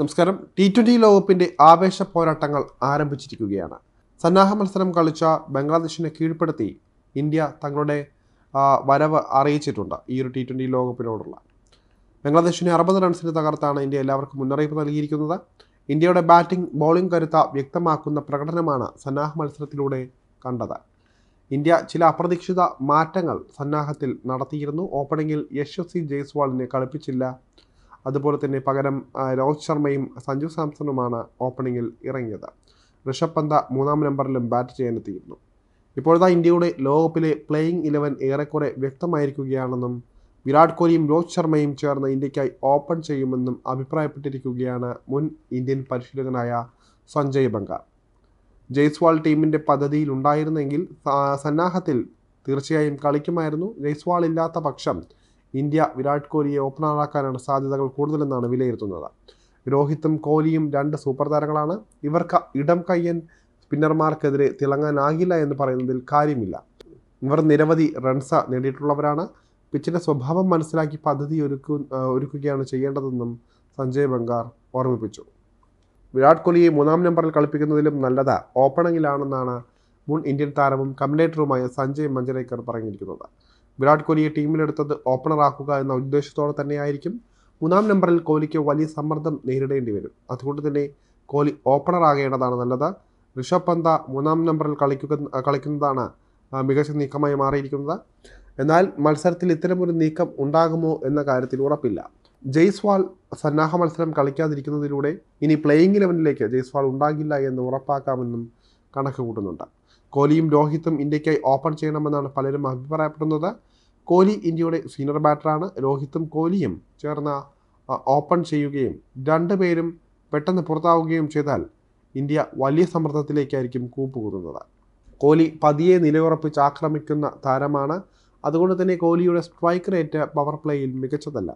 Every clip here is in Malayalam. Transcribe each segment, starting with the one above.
നമസ്കാരം. ടി ട്വന്റി ലോകകപ്പിന്റെ ആവേശ പോരാട്ടങ്ങൾ ആരംഭിച്ചിരിക്കുകയാണ്. സന്നാഹ മത്സരം കളിച്ച ബംഗ്ലാദേശിനെ കീഴ്പ്പെടുത്തി ഇന്ത്യ തങ്ങളുടെ വരവ് അറിയിച്ചിട്ടുണ്ട് ഈ ഒരു ടി ട്വന്റി ലോകകപ്പിനോടുള്ള. ബംഗ്ലാദേശിനെ അറുപത് റൺസിന് തകർത്താണ് ഇന്ത്യ എല്ലാവർക്കും മുന്നറിയിപ്പ് നൽകിയിരിക്കുന്നത്. ഇന്ത്യയുടെ ബാറ്റിംഗ് ബൗളിംഗ് കരുത്ത വ്യക്തമാക്കുന്ന പ്രകടനമാണ് സന്നാഹ മത്സരത്തിലൂടെ കണ്ടത്. ഇന്ത്യ ചില അപ്രതീക്ഷിത മാറ്റങ്ങൾ സന്നാഹത്തിൽ നടത്തിയിരുന്നു. ഓപ്പണിംഗിൽ യശസ്വി ജയ്സ്വാളിനെ കളിപ്പിച്ചില്ല. അതുപോലെ തന്നെ പകരം രോഹിത് ശർമ്മയും സഞ്ജു സാംസണുമാണ് ഓപ്പണിങ്ങിൽ ഇറങ്ങിയത്. ഋഷഭ് പന്ത മൂന്നാം നമ്പറിലും ബാറ്റ് ചെയ്യാനെത്തിയിരുന്നു. ഇപ്പോഴത്തെ ഇന്ത്യയുടെ ലോകകപ്പിലെ പ്ലേയിങ് ഇലവൻ ഏറെക്കുറെ വ്യക്തമായിരിക്കുകയാണെന്നും വിരാട് കോഹ്ലിയും രോഹിത് ശർമ്മയും ചേർന്ന് ഇന്ത്യക്കായി ഓപ്പൺ ചെയ്യുമെന്നും അഭിപ്രായപ്പെട്ടിരിക്കുകയാണ് മുൻ ഇന്ത്യൻ പരിശീലകനായ സഞ്ജയ് ബംഗാർ ജയ്സ്വാൾ ടീമിന്റെ പദ്ധതിയിൽ ഉണ്ടായിരുന്നെങ്കിൽ സന്നാഹത്തിൽ തീർച്ചയായും കളിക്കുമായിരുന്നു. ജയ്സ്വാൾ ഇല്ലാത്ത പക്ഷം ഇന്ത്യ വിരാട് കോഹ്ലിയെ ഓപ്പണറാക്കാനാണ് സാധ്യതകൾ കൂടുതലെന്നാണ് വിലയിരുത്തുന്നത്. രോഹിത്തും കോഹ്ലിയും രണ്ട് സൂപ്പർ താരങ്ങളാണ്. ഇവർക്ക് ഇടം കയ്യൻ സ്പിന്നർമാർക്കെതിരെ തിളങ്ങാനാകില്ല എന്ന് പറയുന്നതിൽ കാര്യമില്ല. ഇവർ നിരവധി റൺസ് നേടിയിട്ടുള്ളവരാണ്. പിച്ചിന്റെ സ്വഭാവം മനസ്സിലാക്കി പദ്ധതി ഒരുക്കു ഒരുക്കുകയാണ് ചെയ്യേണ്ടതെന്നും സഞ്ജയ് ബംഗാർ ഓർമ്മിപ്പിച്ചു. വിരാട് കോഹ്ലിയെ മൂന്നാം നമ്പറിൽ കളിപ്പിക്കുന്നതിലും നല്ലത് ഓപ്പണിങ്ങിലാണെന്നാണ് മുൻ ഇന്ത്യൻ താരവും കമന്റേറ്ററുമായ സഞ്ജയ് മഞ്ചരേക്കർ പറഞ്ഞിരിക്കുന്നത്. വിരാട് കോഹ്ലിയെ ടീമിലെടുത്തത് ഓപ്പണറാക്കുക എന്ന ഉദ്ദേശത്തോടെ തന്നെയായിരിക്കും. മൂന്നാം നമ്പറിൽ കോഹ്ലിക്ക് വലിയ സമ്മർദ്ദം നേരിടേണ്ടി വരും. അതുകൊണ്ട് തന്നെ കോഹ്ലി ഓപ്പണറാകേണ്ടതാണ് നല്ലത്. ഋഷഭ് പന്ത മൂന്നാം നമ്പറിൽ കളിക്കുക കളിക്കുന്നതാണ് മികച്ച നീക്കമായി മാറിയിരിക്കുന്നത്. എന്നാൽ മത്സരത്തിൽ ഇത്തരമൊരു നീക്കം ഉണ്ടാകുമോ എന്ന കാര്യത്തിൽ ഉറപ്പില്ല. ജയ്സ്വാൾ സന്നാഹ മത്സരം കളിക്കാതിരിക്കുന്നതിലൂടെ ഇനി പ്ലേയിങ് ഇലവനിലേക്ക് ജയ്സ്വാൾ ഉണ്ടാകില്ല എന്ന് ഉറപ്പാക്കാമെന്നും കണക്ക് കൂട്ടുന്നുണ്ട് കോഹ്ലിയും രോഹിത്തും ഇന്ത്യക്കായി ഓപ്പൺ ചെയ്യണമെന്നാണ് പലരും അഭിപ്രായപ്പെടുന്നത്. കോഹ്ലി ഇന്ത്യയുടെ സീനിയർ ബാറ്ററാണ് രോഹിത്തും കോഹ്ലിയും ചേർന്ന് ഓപ്പൺ ചെയ്യുകയും രണ്ടുപേരും പെട്ടെന്ന് പുറത്താവുകയും ചെയ്താൽ ഇന്ത്യ വലിയ സമ്മർദ്ദത്തിലേക്കായിരിക്കും കൂപ്പുകൂടുന്നത് കോഹ്ലി പതിയെ നിലയുറപ്പിച്ച് ആക്രമിക്കുന്ന താരമാണ്. അതുകൊണ്ട് തന്നെ കോഹ്ലിയുടെ സ്ട്രൈക്ക് റേറ്റ് പവർ പ്ലേയിൽ മികച്ചതല്ല.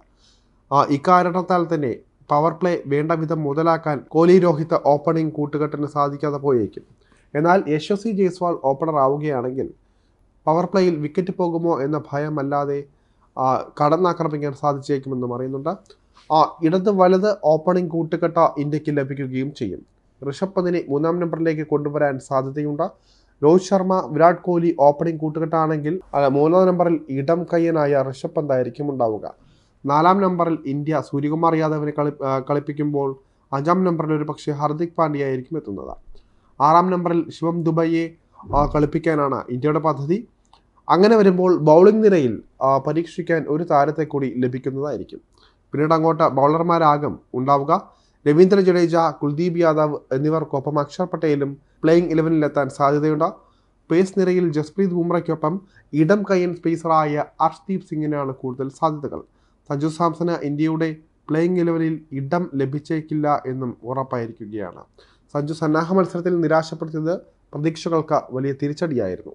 ഇക്കാരണത്താൽ തന്നെ പവർ പ്ലേ വേണ്ട വിധം മുതലാക്കാൻ കോഹ്ലി രോഹിത് ഓപ്പണിംഗ് കൂട്ടുകെട്ടിന് സാധിക്കാതെ പോയേക്കും. എന്നാൽ യശസ്വി ജയ്സ്വാൾ ഓപ്പണർ ആവുകയാണെങ്കിൽ പവർ പ്ലേയിൽ വിക്കറ്റ് പോകുമോ എന്ന ഭയമല്ലാതെ കടന്നാക്രമിക്കാൻ സാധിച്ചേക്കുമെന്നും അറിയുന്നുണ്ട് ഇടത് വലത് ഓപ്പണിംഗ് കൂട്ടുകെട്ട ഇന്ത്യയ്ക്ക് ലഭിക്കുകയും ചെയ്യും. ഋഷഭ് പന്തിനെ മൂന്നാം നമ്പറിലേക്ക് കൊണ്ടുവരാൻ സാധ്യതയുണ്ട്. രോഹിത് ശർമ്മ വിരാട് കോഹ്ലി ഓപ്പണിംഗ് കൂട്ടുകെട്ടാണെങ്കിൽ മൂന്നാം നമ്പറിൽ ഇടം കയ്യനായ ഋഷഭ് പന്തായിരിക്കും ഉണ്ടാവുക. നാലാം നമ്പറിൽ ഇന്ത്യ സൂര്യകുമാർ യാദവിനെ കളി കളിപ്പിക്കുമ്പോൾ അഞ്ചാം നമ്പറിൽ ഒരു പക്ഷേ ഹർദിക് പാണ്ഡ്യ ആയിരിക്കും എത്തുന്നത്. ആറാം നമ്പറിൽ ശിവം ദുബൈയെ കളിപ്പിക്കാനാണ് ഇന്ത്യയുടെ പദ്ധതി. അങ്ങനെ വരുമ്പോൾ ബൗളിംഗ് നിരയിൽ പരീക്ഷിക്കാൻ ഒരു താരത്തെ കൂടി ലഭിക്കുന്നതായിരിക്കും. പിന്നീട് അങ്ങോട്ട് ബൗളർമാരാകും ഉണ്ടാവുക. രവീന്ദ്ര ജഡേജ കുൽദീപ് യാദവ് എന്നിവർക്കൊപ്പം അക്ഷർ പട്ടേലും പ്ലേയിങ് ഇലവനിലെത്താൻ സാധ്യതയുണ്ട്. പേസ് നിരയിൽ ജസ്പ്രീത് ബുംറയ്ക്കൊപ്പം ഇടം കയ്യൻ സ്പേസറായ അർഷ്ദീപ് സിംഗിനാണ് കൂടുതൽ സാധ്യതകൾ. സഞ്ജു സാംസന് ഇന്ത്യയുടെ പ്ലേയിങ് ഇലവനിൽ ഇടം ലഭിച്ചേക്കില്ല എന്നും ഉറപ്പായിരിക്കുകയാണ്. സഞ്ജു സന്നാഹ മത്സരത്തിൽ നിരാശപ്പെടുത്തിയത് പ്രതീക്ഷകൾക്ക് വലിയ തിരിച്ചടിയായിരുന്നു.